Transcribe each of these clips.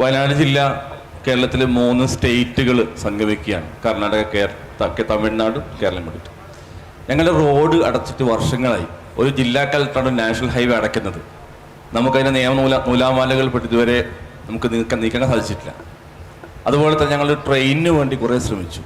വയനാട് ജില്ല കേരളത്തിലെ മൂന്ന് സ്റ്റേറ്റുകൾ സംഗമിക്കുകയാണ് കർണാടക കേര തമിഴ്നാട് കേരളം കൂടിയിട്ട് ഞങ്ങളുടെ റോഡ് അടച്ചിട്ട് വർഷങ്ങളായി. ഒരു ജില്ലാ കളക്ടറാണ് നാഷണൽ ഹൈവേ അടയ്ക്കുന്നത്. നമുക്കതിന്റെ നിയമ നൂല നൂലാമാലകൾ പെട്ട് ഇതുവരെ നമുക്ക് നീക്കാൻ നീക്കാൻ സാധിച്ചിട്ടില്ല. അതുപോലെ തന്നെ ഞങ്ങൾ ട്രെയിനിന് വേണ്ടി കുറേ ശ്രമിച്ചു.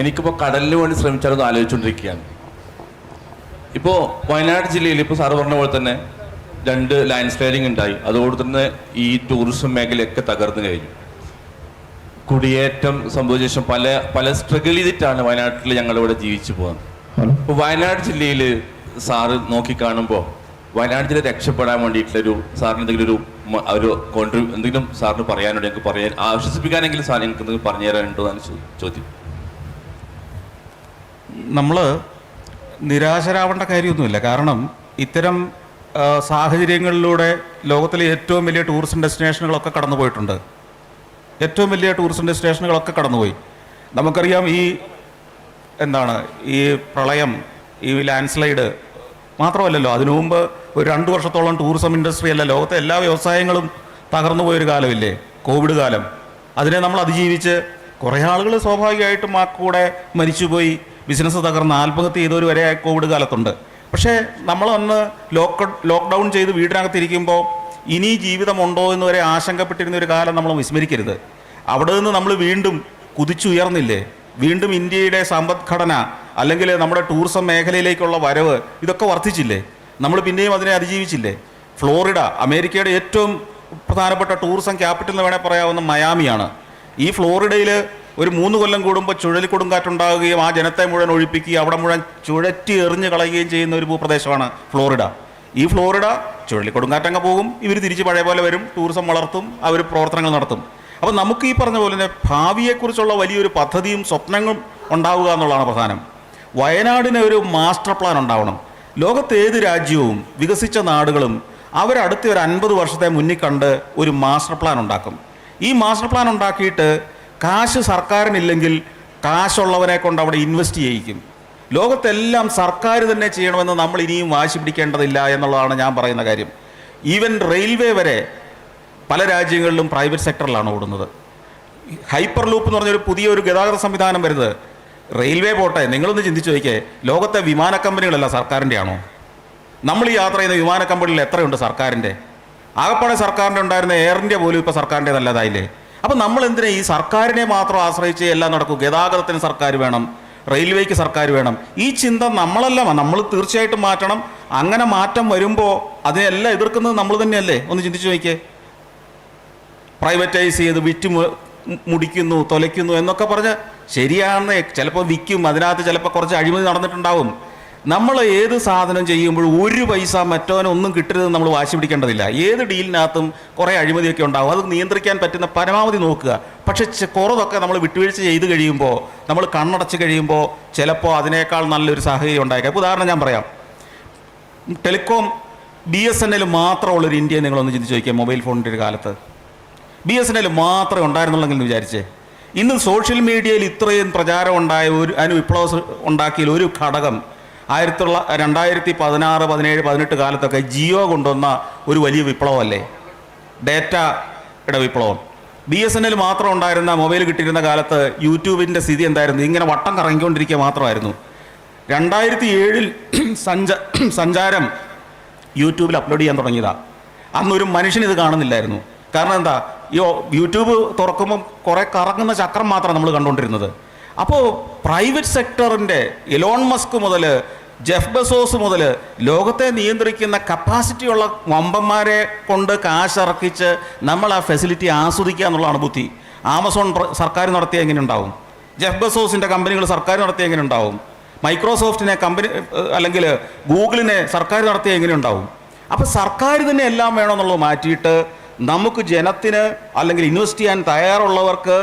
എനിക്കിപ്പോൾ കടലിന് വേണ്ടി ശ്രമിച്ചാലൊന്ന് ആലോചിച്ചുകൊണ്ടിരിക്കുകയാണ് ഇപ്പോൾ വയനാട് ജില്ലയിൽ ഇപ്പോൾ സാറ് പറഞ്ഞ പോലെ തന്നെ രണ്ട് ലാൻഡ് സ്ലൈഡിങ് ഉണ്ടായി. അതോട് തന്നെ ഈ ടൂറിസം മേഖലയൊക്കെ തകർന്നു കഴിഞ്ഞു. കുടിയേറ്റം സംഭവിച്ച ശേഷം പല പല സ്ട്രഗിൾ ചെയ്തിട്ടാണ് വയനാട്ടിൽ ഞങ്ങളിവിടെ ജീവിച്ചു പോകുന്നത്. ഇപ്പോൾ വയനാട് ജില്ലയിൽ സാറ് നോക്കിക്കാണുമ്പോൾ വയനാട് ജില്ല രക്ഷപ്പെടാൻ വേണ്ടിയിട്ടുള്ളൊരു സാറിന് എന്തെങ്കിലും ഒരു ഒരു കോൺട്രി എന്തെങ്കിലും സാറിന് പറയാനുണ്ടോ? ഞങ്ങൾക്ക് പറയാൻ ആശ്വസിപ്പിക്കാനെങ്കിലും സാർ ഞങ്ങൾക്ക് എന്തെങ്കിലും പറഞ്ഞു തരാനുണ്ടോ എന്നാണ് ചോദ്യം. നമ്മൾ നിരാശരാവേണ്ട കാര്യമൊന്നുമില്ല. കാരണം ഇത്തരം സാഹചര്യങ്ങളിലൂടെ ലോകത്തിലെ ഏറ്റവും വലിയ ടൂറിസം ഡെസ്റ്റിനേഷനുകളൊക്കെ കടന്നു പോയിട്ടുണ്ട് ഏറ്റവും വലിയ ടൂറിസം ഡെസ്റ്റിനേഷനുകളൊക്കെ കടന്നുപോയി. നമുക്കറിയാം ഈ എന്താണ് ഈ പ്രളയം ഈ ലാൻഡ് സ്ലൈഡ് മാത്രമല്ലല്ലോ അതിനു മുമ്പ് ഒരു രണ്ട് വർഷത്തോളം ടൂറിസം ഇൻഡസ്ട്രി അല്ല ലോകത്തെ എല്ലാ വ്യവസായങ്ങളും തകർന്നു പോയൊരു കാലമില്ലേ കോവിഡ് കാലം. അതിനെ നമ്മൾ അതിജീവിച്ച് കുറേ ആളുകൾ സ്വാഭാവികമായിട്ടും ആ കൂടെ മരിച്ചുപോയി ബിസിനസ് തകർന്ന് ആത്മഹത്യ ചെയ്തവർ വരെ കോവിഡ് കാലത്തുണ്ട്. പക്ഷേ നമ്മൾ അന്ന് ലോക്ക് ലോക്ക്ഡൗൺ ചെയ്ത് വീടിനകത്തിരിക്കുമ്പോൾ ഇനി ജീവിതമുണ്ടോ എന്ന് വരെ ആശങ്കപ്പെട്ടിരുന്ന ഒരു കാലം നമ്മൾ വിസ്മരിക്കരുത്. അവിടെ നിന്ന് നമ്മൾ വീണ്ടും കുതിച്ചുയർന്നില്ലേ? വീണ്ടും ഇന്ത്യയുടെ സമ്പദ്ഘടന അല്ലെങ്കിൽ നമ്മുടെ ടൂറിസം മേഖലയിലേക്കുള്ള വരവ് ഇതൊക്കെ വർദ്ധിച്ചില്ലേ? നമ്മൾ പിന്നെയും അതിനെ അതിജീവിച്ചില്ലേ? ഫ്ലോറിഡ അമേരിക്കയുടെ ഏറ്റവും പ്രധാനപ്പെട്ട ടൂറിസം ക്യാപിറ്റൽ എന്ന് വേണേൽ പറയാവുന്ന മയാമിയാണ്. ഈ ഫ്ലോറിഡയിൽ ഒരു മൂന്ന് കൊല്ലം കൂടുമ്പോൾ ചുഴലിക്കൊടുങ്കാറ്റുണ്ടാകുകയും ആ ജനത്തെ മുഴുവൻ ഒഴിപ്പിക്കുകയും അവിടെ മുഴുവൻ ചുഴറ്റി എറിഞ്ഞ് കളയുകയും ചെയ്യുന്ന ഒരു ഭൂപ്രദേശമാണ് ഫ്ലോറിഡ. ഈ ഫ്ലോറിഡ ചുഴലിക്കൊടുങ്കാറ്റങ്ങ് പോകും ഇവർ തിരിച്ച് പഴയ പോലെ വരും ടൂറിസം വളർത്തും അവർ പ്രവർത്തനങ്ങൾ നടത്തും. അപ്പോൾ നമുക്ക് ഈ പറഞ്ഞ പോലെ തന്നെ ഭാവിയെക്കുറിച്ചുള്ള വലിയൊരു പദ്ധതിയും സ്വപ്നങ്ങളും ഉണ്ടാവുക എന്നുള്ളതാണ് പ്രധാനം. വയനാടിന് ഒരു മാസ്റ്റർ പ്ലാൻ ഉണ്ടാവണം. ലോകത്തെ ഏത് രാജ്യവും വികസിച്ച നാടുകളും അവരടുത്ത ഒരു അൻപത് വർഷത്തെ മുന്നിൽ കണ്ട് ഒരു മാസ്റ്റർ പ്ലാൻ ഉണ്ടാക്കും. ഈ മാസ്റ്റർ പ്ലാൻ ഉണ്ടാക്കിയിട്ട് കാശ് സർക്കാരിനില്ലെങ്കിൽ കാശുള്ളവരെ കൊണ്ട് അവിടെ ഇൻവെസ്റ്റ് ചെയ്യിക്കും. ലോകത്തെല്ലാം സർക്കാർ തന്നെ ചെയ്യണമെന്ന് നമ്മൾ ഇനിയും വാശി പിടിക്കേണ്ടതില്ല എന്നുള്ളതാണ് ഞാൻ പറയുന്ന കാര്യം. ഈവൻ റെയിൽവേ വരെ പല രാജ്യങ്ങളിലും പ്രൈവറ്റ് സെക്ടറിലാണ് ഓടുന്നത്. ഹൈപ്പർ ലൂപ്പ് എന്ന് പറഞ്ഞൊരു പുതിയൊരു ഗതാഗത സംവിധാനം വരുന്നത്. റെയിൽവേ പോട്ടെ നിങ്ങളൊന്ന് ചിന്തിച്ചു നോക്കിയേ ലോകത്തെ വിമാന കമ്പനികളല്ല സർക്കാരിന്റെ ആണോ നമ്മൾ ഈ യാത്ര ചെയ്യുന്ന വിമാന കമ്പനികളിൽ എത്രയുണ്ട് സർക്കാരിന്റെ? ആകപ്പാടെ സർക്കാരിന്റെ ഉണ്ടായിരുന്ന എയർ ഇന്ത്യ പോലും ഇപ്പോൾ സർക്കാരിന്റെ നല്ലതായില്ലേ അപ്പം നമ്മൾ എന്തിനാ ഈ സർക്കാരിനെ മാത്രം ആശ്രയിച്ച് എല്ലാം നടക്കും? ഗതാഗതത്തിന് സർക്കാർ വേണം റെയിൽവേക്ക് സർക്കാർ വേണം. ഈ ചിന്ത നമ്മളല്ല നമ്മൾ തീർച്ചയായിട്ടും മാറ്റണം. അങ്ങനെ മാറ്റം വരുമ്പോൾ അതിനെല്ലാം എതിർക്കുന്നത് നമ്മൾ തന്നെയല്ലേ? ഒന്ന് ചിന്തിച്ചു നോക്കിയേ. പ്രൈവറ്റൈസ് ചെയ്ത് വിറ്റ് മുടിക്കുന്നു തൊലയ്ക്കുന്നു എന്നൊക്കെ പറഞ്ഞ് ശരിയാണെന്ന് ചിലപ്പോൾ വിൽക്കും. അതിനകത്ത് ചിലപ്പോൾ കുറച്ച് അഴിമതി നടന്നിട്ടുണ്ടാവും. നമ്മൾ ഏത് സാധനം ചെയ്യുമ്പോൾ ഒരു പൈസ മറ്റോനൊന്നും കിട്ടരുതെന്ന് നമ്മൾ വാശി പിടിക്കേണ്ടതില്ല. ഏത് ഡീലിനകത്തും കുറേ അഴിമതിയൊക്കെ ഉണ്ടാവും. അത് നിയന്ത്രിക്കാൻ പറ്റുന്ന പരമാവധി നോക്കുക. പക്ഷേ കുറവൊക്കെ നമ്മൾ വിട്ടുവീഴ്ച ചെയ്ത് കഴിയുമ്പോൾ നമ്മൾ കണ്ണടച്ച് കഴിയുമ്പോൾ ചിലപ്പോൾ അതിനേക്കാൾ നല്ലൊരു സാഹചര്യം ഉണ്ടായേക്കാം. ഉദാഹരണം ഞാൻ പറയാം. Telecom B S N L മാത്രമുള്ളൊരു India നിങ്ങളൊന്ന് ചിന്തിച്ച് നോക്കിയാൽ മൊബൈൽ ഫോണിന്റെ ഒരു കാലത്ത്. ബി എസ് എൻ എൽ മാത്രമേ ഉണ്ടായിരുന്നുള്ളെങ്കിൽ എന്ന് വിചാരിച്ചേ. ഇന്ന് സോഷ്യൽ മീഡിയയിൽ ഇത്രയും പ്രചാരം ഉണ്ടായ ഒരു അതിന് വിപ്ലവം ഉണ്ടാക്കിയ ഒരു ഘടകം ആയിരത്തി തൊള്ള രണ്ടായിരത്തി പതിനാറ് പതിനേഴ് പതിനെട്ട് കാലത്തൊക്കെ ജിയോ കൊണ്ടുവന്ന ഒരു വലിയ വിപ്ലവമല്ലേ? ഡേറ്റയുടെ വിപ്ലവം. ബി എസ് എൻ എൽ മാത്രം ഉണ്ടായിരുന്ന മൊബൈൽ കിട്ടിയിരുന്ന കാലത്ത് യൂട്യൂബിന്റെ സ്ഥിതി എന്തായിരുന്നു? ഇങ്ങനെ വട്ടം കറങ്ങിക്കൊണ്ടിരിക്കുക മാത്രമായിരുന്നു. രണ്ടായിരത്തി ഏഴിൽ സഞ്ച സഞ്ചാരം യൂട്യൂബിൽ അപ്ലോഡ് ചെയ്യാൻ തുടങ്ങിയതാ. അന്നൊരു മനുഷ്യൻ ഇത് കാണുന്നില്ലായിരുന്നു. കാരണം എന്താ? ഈ യൂട്യൂബ് തുറക്കുമ്പം കുറേ കറങ്ങുന്ന ചക്രം മാത്രമാണ് നമ്മൾ കണ്ടുകൊണ്ടിരുന്നത്. അപ്പോൾ പ്രൈവറ്റ് സെക്ടറിന്റെ ഇലോൺ മസ്ക് മുതൽ ജെഫ് ബസോസ് മുതൽ ലോകത്തെ നിയന്ത്രിക്കുന്ന കപ്പാസിറ്റിയുള്ള വമ്പന്മാരെ കൊണ്ട് കാശിറക്കിച്ച് നമ്മൾ ആ ഫെസിലിറ്റി ആസ്വദിക്കുക എന്നുള്ളതാണ് ബുദ്ധി. ആമസോൺ സർക്കാർ നടത്തിയ എങ്ങനെ ഉണ്ടാവും? ജെഫ് ബസോസിന്റെ കമ്പനികൾ സർക്കാർ നടത്തിയ എങ്ങനെ ഉണ്ടാവും? മൈക്രോസോഫ്റ്റിനെ കമ്പനി അല്ലെങ്കിൽ ഗൂഗിളിനെ സർക്കാർ നടത്തിയ എങ്ങനെ ഉണ്ടാവും? അപ്പോൾ സർക്കാർ തന്നെ എല്ലാം വേണമെന്നുള്ളത് മാറ്റിയിട്ട് നമുക്ക് ജനത്തിന് അല്ലെങ്കിൽ ഇൻവെസ്റ്റ് ചെയ്യാൻ തയ്യാറുള്ളവർക്ക്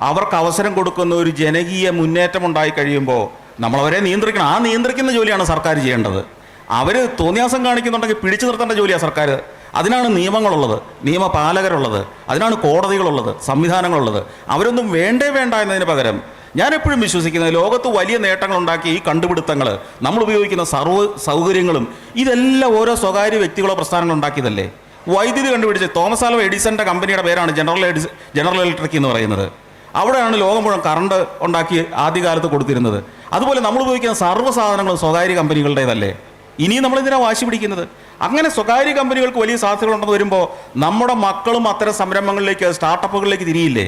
അവർക്ക് അവസരം കൊടുക്കുന്ന ഒരു ജനകീയ മുന്നേറ്റം ഉണ്ടായി കഴിയുമ്പോൾ നമ്മളവരെ നിയന്ത്രിക്കണം. ആ നിയന്ത്രിക്കുന്ന ജോലിയാണ് സർക്കാർ ചെയ്യേണ്ടത്. അവർ തോന്നിയാസം കാണിക്കുന്നുണ്ടെങ്കിൽ പിടിച്ചു നിർത്തേണ്ട ജോലിയാണ് സർക്കാർ. അതിനാണ് നിയമങ്ങളുള്ളത്. നിയമപാലകരുള്ളത്. അതിനാണ് കോടതികളുള്ളത്. സംവിധാനങ്ങളുള്ളത്. അവരൊന്നും വേണ്ടേ വേണ്ട എന്നതിന് പകരം ഞാൻ എപ്പോഴും വിശ്വസിക്കുന്നത് ലോകത്ത് വലിയ നേട്ടങ്ങൾ ഉണ്ടാക്കിയ ഈ കണ്ടുപിടുത്തങ്ങൾ നമ്മൾ ഉപയോഗിക്കുന്ന സർവ സൗകര്യങ്ങളും ഇതെല്ലാം ഓരോ സ്വകാര്യ വ്യക്തികളോ പ്രസ്ഥാനങ്ങൾ ഉണ്ടാക്കിയതല്ലേ? വൈദ്യുതി കണ്ടുപിടിച്ച് തോമസ് ആൽവ എഡിസന്റെ കമ്പനിയുടെ പേരാണ് ജനറൽ എഡിസ് ജനറൽ ഇലക്ട്രിക് എന്ന് പറയുന്നത്. അവിടെയാണ് ലോകം മുഴുവൻ കറണ്ട് ഉണ്ടാക്കി ആദ്യകാലത്ത് കൊടുത്തിരുന്നത്. അതുപോലെ നമ്മൾ ഉപയോഗിക്കുന്ന സർവ സാധനങ്ങളും സ്വകാര്യ കമ്പനികളുടേതല്ലേ? ഇനിയും നമ്മൾ ഇതിനെ വാശി പിടിക്കുന്നത്? അങ്ങനെ സ്വകാര്യ കമ്പനികൾക്ക് വലിയ സാധ്യതകളുണ്ടെന്ന് വരുമ്പോൾ നമ്മുടെ മക്കളും അത്തരം സംരംഭങ്ങളിലേക്ക് സ്റ്റാർട്ടപ്പുകളിലേക്ക് തിരിയില്ലേ?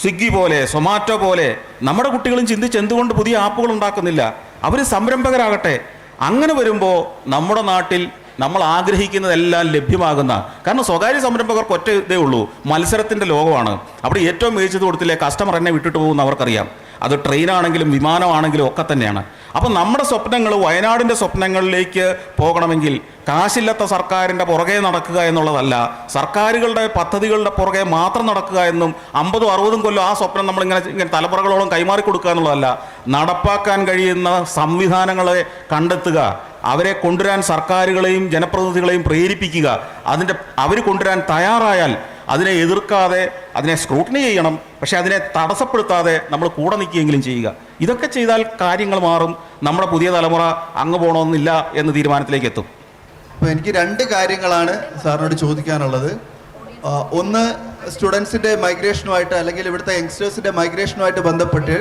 സ്വിഗ്ഗി പോലെ സൊമാറ്റോ പോലെ നമ്മുടെ കുട്ടികളും ചിന്തിച്ച് എന്തുകൊണ്ട് പുതിയ ആപ്പുകൾ ഉണ്ടാക്കുന്നില്ല? അവർ സംരംഭകരാകട്ടെ. അങ്ങനെ വരുമ്പോൾ നമ്മുടെ നാട്ടിൽ നമ്മൾ ആഗ്രഹിക്കുന്നതെല്ലാം ലഭ്യമാകുന്ന കാരണം സ്വകാര്യ സംരംഭകർക്ക് ഒറ്റ ഇതേ ഉള്ളൂ മത്സരത്തിന്റെ ലോകമാണ്. അവിടെ ഏറ്റവും മികച്ചത് കൊടുത്തില്ലേ കസ്റ്റമർ എന്നെ വിട്ടിട്ട് പോകുമെന്ന് അവർക്കറിയാം. അത് ട്രെയിനാണെങ്കിലും വിമാനമാണെങ്കിലും ഒക്കെ തന്നെയാണ്. അപ്പം നമ്മുടെ സ്വപ്നങ്ങൾ വയനാടിന്റെ സ്വപ്നങ്ങളിലേക്ക് പോകണമെങ്കിൽ കാശില്ലാത്ത സർക്കാരിന്റെ പുറകെ നടക്കുക എന്നുള്ളതല്ല സർക്കാരുകളുടെ പദ്ധതികളുടെ പുറകെ മാത്രം നടക്കുക എന്നും അമ്പതും അറുപതും കൊല്ലം ആ സ്വപ്നം നമ്മളിങ്ങനെ ഇങ്ങനെ തലമുറകളോളം കൈമാറി കൊടുക്കുക എന്നുള്ളതല്ല നടപ്പാക്കാൻ കഴിയുന്ന സംവിധാനങ്ങളെ കണ്ടെത്തുക അവരെ കൊണ്ടുവരാൻ സർക്കാരുകളെയും ജനപ്രതിനിധികളെയും പ്രേരിപ്പിക്കുക അതിന്റെ അവർ കൊണ്ടുവരാൻ തയ്യാറായാൽ അതിനെ എതിർക്കാതെ അതിനെ സ്ക്രൂട്ടണി ചെയ്യണം പക്ഷെ അതിനെ തടസ്സപ്പെടുത്താതെ നമ്മൾ കൂടെ നിൽക്കുകയെങ്കിലും ചെയ്യുക. ഇതൊക്കെ ചെയ്താൽ കാര്യങ്ങൾ മാറും. നമ്മുടെ പുതിയ തലമുറ അങ്ങ് പോകണമെന്നില്ല എന്ന തീരുമാനത്തിലേക്ക് എത്തും. അപ്പോൾ എനിക്ക് രണ്ട് കാര്യങ്ങളാണ് സാറിനോട് ചോദിക്കാനുള്ളത്. ഒന്ന് സ്റ്റുഡൻസിന്റെ മൈഗ്രേഷനുമായിട്ട് അല്ലെങ്കിൽ ഇവിടുത്തെ യങ്സ്റ്റേഴ്സിന്റെ മൈഗ്രേഷനുമായിട്ട് ബന്ധപ്പെട്ട്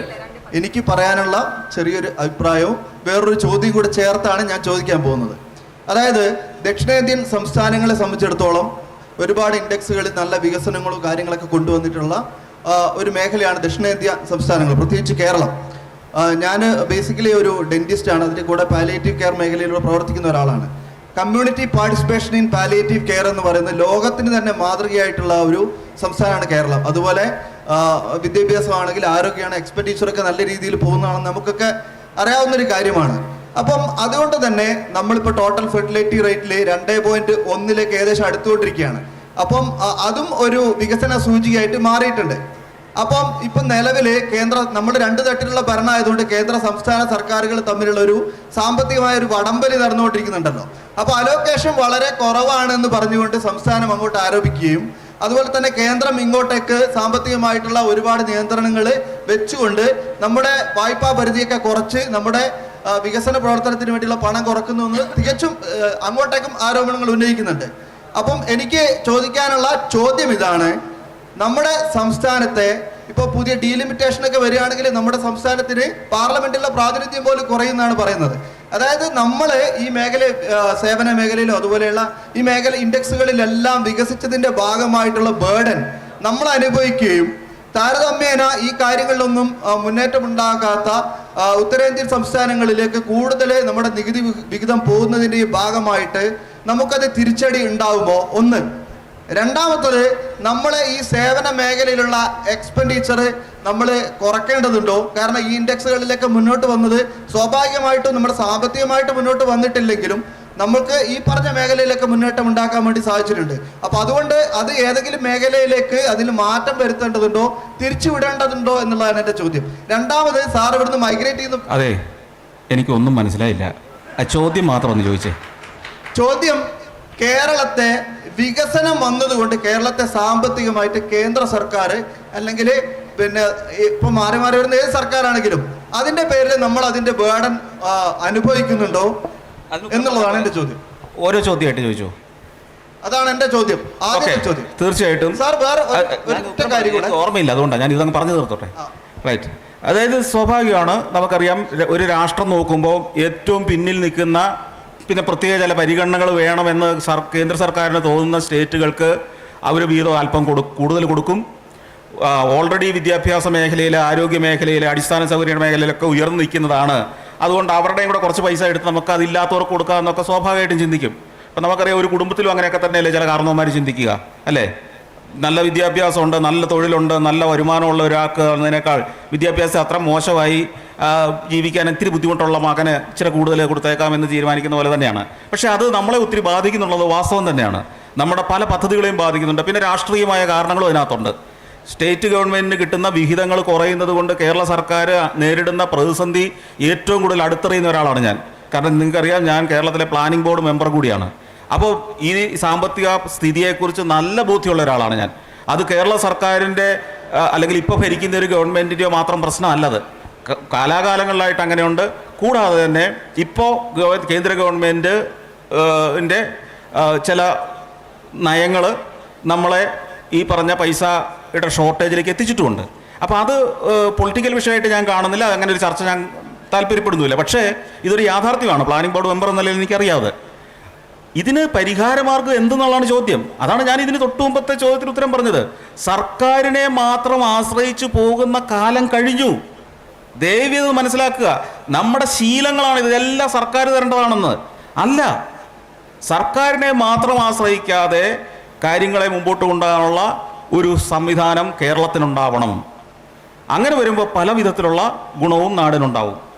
എനിക്ക് പറയാനുള്ള ചെറിയൊരു അഭിപ്രായവും വേറൊരു ചോദ്യം കൂടെ ചേർത്താണ് ഞാൻ ചോദിക്കാൻ പോകുന്നത്. അതായത് ദക്ഷിണേന്ത്യൻ സംസ്ഥാനങ്ങളെ സംബന്ധിച്ചിടത്തോളം ഒരുപാട് ഇൻഡെക്സുകളിൽ നല്ല വികസനങ്ങളും കാര്യങ്ങളൊക്കെ കൊണ്ടുവന്നിട്ടുള്ള ഒരു മേഖലയാണ് ദക്ഷിണേന്ത്യ സംസ്ഥാനങ്ങൾ പ്രത്യേകിച്ച് കേരളം. ഞാൻ ബേസിക്കലി ഒരു ഡെന്റിസ്റ്റ് ആണ് അതിന്റെ കൂടെ പാലിയേറ്റീവ് കെയർ മേഖലയിലൂടെ പ്രവർത്തിക്കുന്ന ഒരാളാണ്. Community participation in palliative care എന്ന് പറയുന്നത് ലോകത്തിന് തന്നെ മാതൃകയായിട്ടുള്ള ഒരു സംസ്ഥാനമാണ് കേരളം. അതുപോലെ വിദ്യാഭ്യാസമാണെങ്കിൽ ആരോഗ്യമാണ് എക്സ്പെൻഡിച്ചറൊക്കെ നല്ല രീതിയിൽ പോകുന്നതാണെന്ന് നമുക്കൊക്കെ അറിയാവുന്നൊരു കാര്യമാണ്. അപ്പം അതുകൊണ്ട് തന്നെ നമ്മളിപ്പോൾ ടോട്ടൽ ഫെർട്ടിലിറ്റി റേറ്റിൽ രണ്ടേ പോയിന്റ് ഒന്നിലേക്ക് ഏകദേശം അടുത്തുകൊണ്ടിരിക്കുകയാണ്. അപ്പം അതും ഒരു വികസന സൂചികയായിട്ട് മാറിയിട്ടുണ്ട്. അപ്പം ഇപ്പം നിലവിൽ കേന്ദ്ര നമ്മൾ രണ്ട് തട്ടിലുള്ള ഭരണമായതുകൊണ്ട് കേന്ദ്ര സംസ്ഥാന സർക്കാരുകൾ തമ്മിലുള്ള ഒരു സാമ്പത്തികമായ ഒരു വടംവലി നടന്നുകൊണ്ടിരിക്കുന്നുണ്ടല്ലോ. അപ്പോൾ അലോക്കേഷൻ വളരെ കുറവാണെന്ന് പറഞ്ഞുകൊണ്ട് സംസ്ഥാനം അങ്ങോട്ട് ആരോപിക്കുകയും അതുപോലെ തന്നെ കേന്ദ്രം ഇങ്ങോട്ടേക്ക് സാമ്പത്തികമായിട്ടുള്ള ഒരുപാട് നിയന്ത്രണങ്ങൾ വെച്ചുകൊണ്ട് നമ്മുടെ വായ്പാ പരിധിയൊക്കെ കുറച്ച് നമ്മുടെ വികസന പ്രവർത്തനത്തിന് വേണ്ടിയുള്ള പണം കുറക്കുന്നു എന്ന് തികച്ചും അങ്ങോട്ടേക്കും ആരോപണങ്ങൾ ഉന്നയിക്കുന്നുണ്ട്. അപ്പം എനിക്ക് ചോദിക്കാനുള്ള ചോദ്യം ഇതാണ്. നമ്മുടെ സംസ്ഥാനത്തെ ഇപ്പോൾ പുതിയ ഡീലിമിറ്റേഷൻ ഒക്കെ വരികയാണെങ്കിൽ നമ്മുടെ സംസ്ഥാനത്തിന് പാർലമെന്റിലെ പ്രാതിനിധ്യം പോലും കുറയുമെന്നാണ് പറയുന്നത്. അതായത് നമ്മൾ ഈ മേഖല സേവന മേഖലയിലും അതുപോലെയുള്ള ഈ മേഖല ഇൻഡെക്സുകളിലെല്ലാം വികസിച്ചതിന്റെ ഭാഗമായിട്ടുള്ള ബേർഡൻ നമ്മൾ അനുഭവിക്കുകയും താരതമ്യേന ഈ കാര്യങ്ങളിലൊന്നും മുന്നേറ്റമുണ്ടാകാത്ത ഉത്തരേന്ത്യൻ സംസ്ഥാനങ്ങളിലേക്ക് കൂടുതൽ നമ്മുടെ നികുതി വിഹിതം പോകുന്നതിന്റെ ഭാഗമായിട്ട് നമുക്കത് തിരിച്ചടി ഉണ്ടാവുമോ? ഒന്ന്. രണ്ടാമത്തത് നമ്മളെ ഈ സേവന മേഖലയിലുള്ള എക്സ്പെൻഡിച്ചർ നമ്മൾ കുറയ്ക്കേണ്ടതുണ്ടോ കാരണം ഈ ഇൻഡെക്സുകളിലേക്ക് മുന്നോട്ട് വന്നത് സ്വാഭാവികമായിട്ടും നമ്മുടെ സാമ്പത്തികമായിട്ട് മുന്നോട്ട് വന്നിട്ടില്ലെങ്കിലും നമ്മൾക്ക് ഈ പറഞ്ഞ മേഖലയിലൊക്കെ മുന്നേറ്റം ഉണ്ടാക്കാൻ വേണ്ടി സാധിച്ചിട്ടുണ്ട്. അപ്പൊ അതുകൊണ്ട് അത് ഏതെങ്കിലും മേഖലയിലേക്ക് അതിൽ മാറ്റം വരുത്തേണ്ടതുണ്ടോ തിരിച്ചു വിടേണ്ടതുണ്ടോ എന്നുള്ളതാണ് എന്റെ ചോദ്യം. രണ്ടാമത് സാർ ഇവിടുന്ന് മൈഗ്രേറ്റ് ചെയ്യുന്നു. അതെ എനിക്കൊന്നും മനസ്സിലായില്ല. ചോദ്യം മാത്രം ഒന്ന് ചോദിച്ചേ. ചോദ്യം കേരളത്തെ വികസനം വന്നതുകൊണ്ട് കേരളത്തെ സാമ്പത്തികമായിട്ട് കേന്ദ്ര സർക്കാർ അല്ലെങ്കിൽ പിന്നെ ഇപ്പൊ മാറി മാറി വരുന്ന ഏത് സർക്കാരാണെങ്കിലും അതിന്റെ പേരിൽ നമ്മൾ അതിന്റെ ബേർഡൻ അനുഭവിക്കുന്നുണ്ടോ? എന്നുള്ളതാണ് എന്റെ ചോദ്യം. ഓരോ ചോദ്യമായിട്ട് ചോദിച്ചു? അതാണ് എന്റെ ചോദ്യം. ആദ്യത്തെ ചോദ്യം. തീർച്ചയായിട്ടും. സാർ വേറെ ഒറ്റ കാര്യം കൂടെ. ഓർമ്മയില്ല അതുകൊണ്ടാണ് ഞാൻ ഇതങ്ങ് പറഞ്ഞു തീർത്തോട്ടെ. റൈറ്റ് അതായത് സ്വാഭാവികമാണ് നമുക്കറിയാം ഒരു രാഷ്ട്രം നോക്കുമ്പോൾ ഏറ്റവും പിന്നിൽ നിൽക്കുന്ന പിന്നെ പ്രത്യേക ചില പരിഗണനകൾ വേണമെന്ന് സർ കേന്ദ്ര സർക്കാരിന് തോന്നുന്ന സ്റ്റേറ്റുകൾക്ക് അവർ വീതം അല്പം കൊടു കൂടുതൽ കൊടുക്കും. ഓൾറെഡി വിദ്യാഭ്യാസ മേഖലയിൽ ആരോഗ്യ മേഖലയിൽ അടിസ്ഥാന സൗകര്യ മേഖലയിലൊക്കെ ഉയർന്നു നിൽക്കുന്നതാണ് അതുകൊണ്ട് അവരുടെയും കൂടെ കുറച്ച് പൈസ എടുത്ത് നമുക്ക് അതില്ലാത്തവർക്ക് കൊടുക്കാമെന്നൊക്കെ സ്വാഭാവികമായിട്ടും ചിന്തിക്കും. ഇപ്പം നമുക്കറിയാം ഒരു കുടുംബത്തിലും അങ്ങനെയൊക്കെ തന്നെയല്ലേ ചില കാരണവന്മാർ ചിന്തിക്കുക അല്ലേ? നല്ല വിദ്യാഭ്യാസമുണ്ട് നല്ല തൊഴിലുണ്ട് നല്ല വരുമാനമുള്ള ഒരാൾക്ക് എന്നതിനേക്കാൾ വിദ്യാഭ്യാസം അത്ര മോശമായി ജീവിക്കാൻ ഇത്തിരി ബുദ്ധിമുട്ടുള്ള മകന് ഇച്ചിരി കൂടുതൽ കൊടുത്തേക്കാമെന്ന് തീരുമാനിക്കുന്ന പോലെ തന്നെയാണ്. പക്ഷേ അത് നമ്മളെ ഒത്തിരി ബാധിക്കുന്നുള്ളത് വാസ്തവം തന്നെയാണ്. നമ്മുടെ പല പദ്ധതികളെയും ബാധിക്കുന്നുണ്ട്. പിന്നെ രാഷ്ട്രീയമായ കാരണങ്ങളും അതിനകത്തുണ്ട്. സ്റ്റേറ്റ് ഗവൺമെന്റിന് കിട്ടുന്ന വിഹിതങ്ങൾ കുറയുന്നത് കൊണ്ട് കേരള സർക്കാർ നേരിടുന്ന പ്രതിസന്ധി ഏറ്റവും കൂടുതൽ അടുത്തറിയുന്ന ഒരാളാണ് ഞാൻ. കാരണം നിങ്ങൾക്കറിയാം ഞാൻ കേരളത്തിലെ പ്ലാനിംഗ് ബോർഡ് മെമ്പർ കൂടിയാണ്. അപ്പോൾ ഈ സാമ്പത്തിക സ്ഥിതിയെക്കുറിച്ച് നല്ല ബോധ്യമുള്ള ഒരാളാണ് ഞാൻ. അത് കേരള സർക്കാരിന്റെ അല്ലെങ്കിൽ ഇപ്പോൾ ഭരിക്കുന്ന ഒരു ഗവൺമെന്റിന്റെയോ മാത്രം പ്രശ്നമല്ലത്. കാലാകാലങ്ങളിലായിട്ട് അങ്ങനെയുണ്ട്. കൂടാതെ തന്നെ ഇപ്പോൾ കേന്ദ്ര ഗവൺമെന്റ് ന്റെ ചില നയങ്ങൾ നമ്മളെ ഈ പറഞ്ഞ പൈസയുടെ ഷോർട്ടേജിലേക്ക് എത്തിച്ചിട്ടുമുണ്ട്. അപ്പോൾ അത് പൊളിറ്റിക്കൽ വിഷയമായിട്ട് ഞാൻ കാണുന്നില്ല അങ്ങനെ ഒരു ചർച്ച ഞാൻ താല്പര്യപ്പെടുന്നില്ല പക്ഷേ ഇതൊരു യാഥാർത്ഥ്യമാണ് പ്ലാനിംഗ് ബോർഡ് മെമ്പർ എന്ന നിലയിൽ എനിക്കറിയാതെ ഇതിന് പരിഹാരമാർഗം എന്തെന്നുള്ളതാണ് ചോദ്യം. അതാണ് ഞാൻ ഇതിന് തൊട്ടു മുമ്പത്തെ ചോദ്യത്തിന് ഉത്തരം പറഞ്ഞത്. സർക്കാരിനെ മാത്രം ആശ്രയിച്ചു പോകുന്ന കാലം കഴിഞ്ഞു. അത് മനസ്സിലാക്കുക നമ്മുടെ ശീലങ്ങളാണ് ഇതെല്ലാം സർക്കാർ തരേണ്ടതാണെന്ന്. അല്ല സർക്കാരിനെ മാത്രം ആശ്രയിക്കാതെ കാര്യങ്ങളെ മുമ്പോട്ട് കൊണ്ടുപോകാനുള്ള ഒരു സംവിധാനം കേരളത്തിനുണ്ടാവണം. അങ്ങനെ വരുമ്പോൾ പല വിധത്തിലുള്ള ഗുണവും നാടിനുണ്ടാവും.